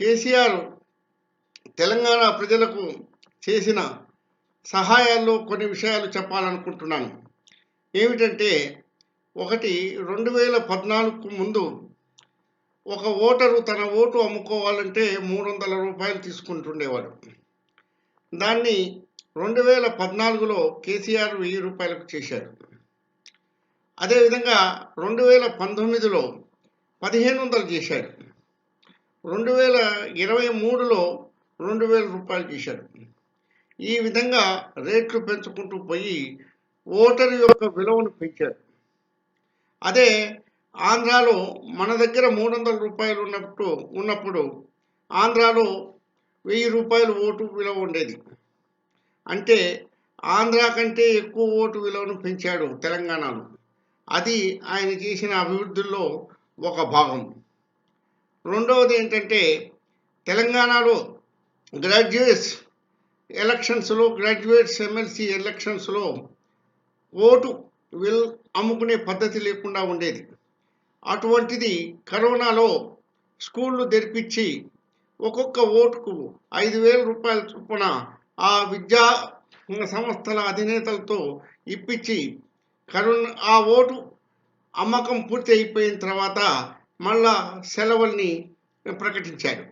కేసీఆర్ తెలంగాణ ప్రజలకు చేసిన సహాయాల్లో కొన్ని విషయాలు చెప్పాలనుకుంటున్నాను. ఏమిటంటే ఒకటి రెండు వేల పద్నాలుగుకు ముందు ఒక ఓటరు తన ఓటు అమ్ముకోవాలంటే మూడు వందల రూపాయలు తీసుకుంటుండేవాడు. దాన్ని రెండు వేల పద్నాలుగులో కేసీఆర్ వెయ్యి రూపాయలకు చేశారు. అదేవిధంగా రెండు వేల పంతొమ్మిదిలో పదిహేను వందలు చేశారు. రెండు వేల ఇరవై మూడులో రెండు వేల రూపాయలు చేశారు. ఈ విధంగా రేట్లు పెంచుకుంటూ పోయి ఓటరు యొక్క విలువను పెంచారు. అదే ఆంధ్రాలో మన దగ్గర మూడు వందల రూపాయలు ఉన్నప్పుడు ఉన్నప్పుడు ఆంధ్రాలో వెయ్యి రూపాయలు ఓటు విలువ ఉండేది. అంటే ఆంధ్ర కంటే ఎక్కువ ఓటు విలువను పెంచాడు తెలంగాణలో. అది ఆయన చేసిన అభివృద్ధిలో ఒక భాగం. రెండవది ఏంటంటే తెలంగాణలో గ్రాడ్యుయేట్స్ ఎలక్షన్స్లో గ్రాడ్యుయేట్స్ ఎమ్మెల్సీ ఎలక్షన్స్లో ఓటు విల్ అమ్ముకునే పద్ధతి లేకుండా ఉండేది. అటువంటిది కరోనాలో స్కూళ్ళు తెరిపించి ఒక్కొక్క ఓటుకు ఐదు వేల రూపాయల చొప్పున ఆ విద్యా సంస్థల అధినేతలతో ఇప్పించి కరోనా ఆ ఓటు అమ్మకం పూర్తి అయిపోయిన తర్వాత మళ్ళా సెలవుల్ని ప్రకటించారు.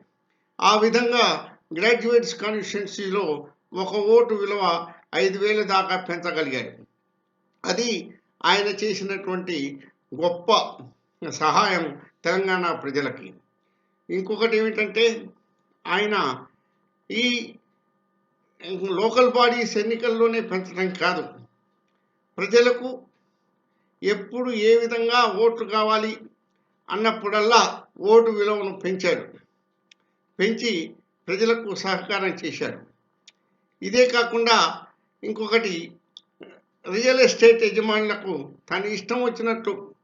ఆ విధంగా గ్రాడ్యుయేట్స్ కాన్స్టిట్యున్సీలో ఒక ఓటు విలువ ఐదు వేల దాకా పెంచగలిగారు. అది ఆయన చేసినటువంటి గొప్ప సహాయం తెలంగాణ ప్రజలకి. ఇంకొకటి ఏమిటంటే ఆయన ఈ లోకల్ బాడీస్ ఎన్నికల్లోనే పెంచడం కాదు. ప్రజలకు ఎప్పుడు ఏ విధంగా ఓట్లు కావాలి అన్నప్పుడల్లా ఓటు విలువను పెంచారు. పెంచి ప్రజలకు సహకారం చేశారు. ఇదే కాకుండా ఇంకొకటి రియల్ ఎస్టేట్ యజమానులకు తన ఇష్టం వచ్చినట్టు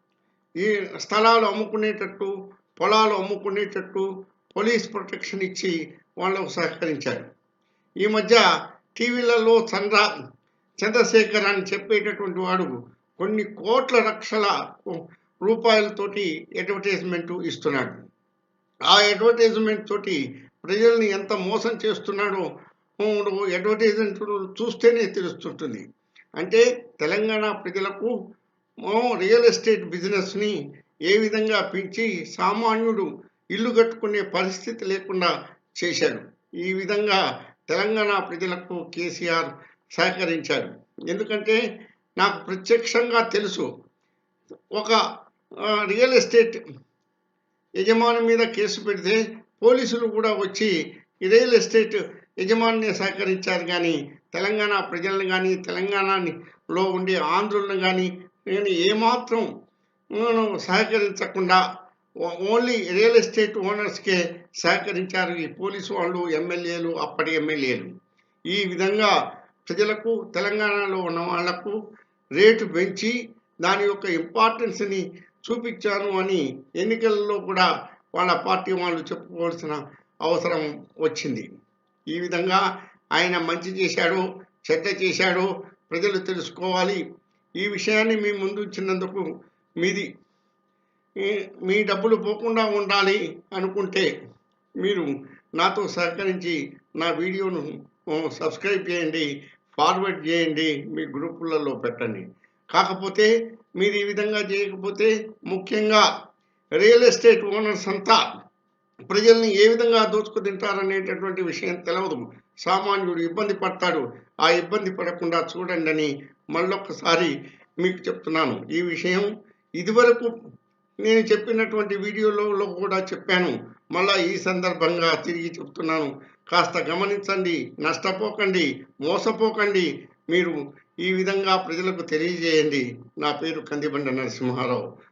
ఈ స్థలాలు అమ్ముకునేటట్టు పొలాలు అమ్ముకునేటట్టు పోలీస్ ప్రొటెక్షన్ ఇచ్చి వాళ్ళకు సహకరించారు. ఈ మధ్య టీవీలలో చంద్ర చంద్రశేఖర్ అని చెప్పేటటువంటి వాడు కొన్ని కోట్ల లక్షల రూపాయలతోటి అడ్వర్టైజ్మెంట్ ఇస్తున్నాడు. ఆ అడ్వర్టైజ్మెంట్ తోటి ప్రజల్ని ఎంత మోసం చేస్తున్నాడో అడ్వర్టైజ్మెంట్ చూస్తేనే తెలుస్తుంటుంది. అంటే తెలంగాణ ప్రజలకు రియల్ ఎస్టేట్ బిజినెస్ని ఏ విధంగా పెంచి సామాన్యుడు ఇల్లు కట్టుకునే పరిస్థితి లేకుండా చేశాడు. ఈ విధంగా తెలంగాణ ప్రజలకు కేసీఆర్ సహకరించారు ఎందుకంటే నాకు ప్రత్యక్షంగా తెలుసు ఒక రియల్ ఎస్టేట్ యజమాని మీద కేసు పెడితే పోలీసులు కూడా వచ్చి రియల్ ఎస్టేట్ యజమానిని సహకరించారు కానీ తెలంగాణ ప్రజలను కానీ తెలంగాణలో ఉండే ఆంధ్రులను కానీ నేను ఏమాత్రం సహకరించకుండా ఓన్లీ రియల్ ఎస్టేట్ ఓనర్స్కే సహకరించారు ఈ పోలీసు వాళ్ళు ఎమ్మెల్యేలు అప్పటి ఎమ్మెల్యేలు. ఈ విధంగా ప్రజలకు తెలంగాణలో ఉన్న వాళ్ళకు రేటు పెంచి దాని యొక్క ఇంపార్టెన్స్ని చూపించాను అని ఎన్నికల్లో కూడా వాళ్ళ పార్టీ వాళ్ళు చెప్పుకోవాల్సిన అవసరం వచ్చింది. ఈ విధంగా ఆయన మంచి చేశాడు చెడ్డ చేశాడు ప్రజలు తెలుసుకోవాలి. ఈ విషయాన్ని మీ ముందు ఇచ్చినందుకు మీది మీ డబ్బులు పోకుండా ఉండాలి అనుకుంటే మీరు నాతో సహకరించి నా వీడియోను సబ్స్క్రైబ్ చేయండి ఫార్వర్డ్ చేయండి మీ గ్రూపులలో పెట్టండి. కాకపోతే మీరు ఈ విధంగా చేయకపోతే ముఖ్యంగా రియల్ ఎస్టేట్ ఓనర్స్ అంతా ప్రజల్ని ఏ విధంగా దోచుకు తింటారనేటటువంటి విషయం తెలవదు. సామాన్యుడు ఇబ్బంది పడతాడు. ఆ ఇబ్బంది పడకుండా చూడండి అని మళ్ళొక్కసారి మీకు చెప్తున్నాను. ఈ విషయం ఇదివరకు నేను చెప్పినటువంటి వీడియోలో కూడా చెప్పాను. మళ్ళా ఈ సందర్భంగా తిరిగి చెప్తున్నాను. కాస్త గమనించండి నష్టపోకండి మోసపోకండి. మీరు ఈ విధంగా ప్రజలకు తెలియజేయండి. నా పేరు కందిబండ నరసింహారావు.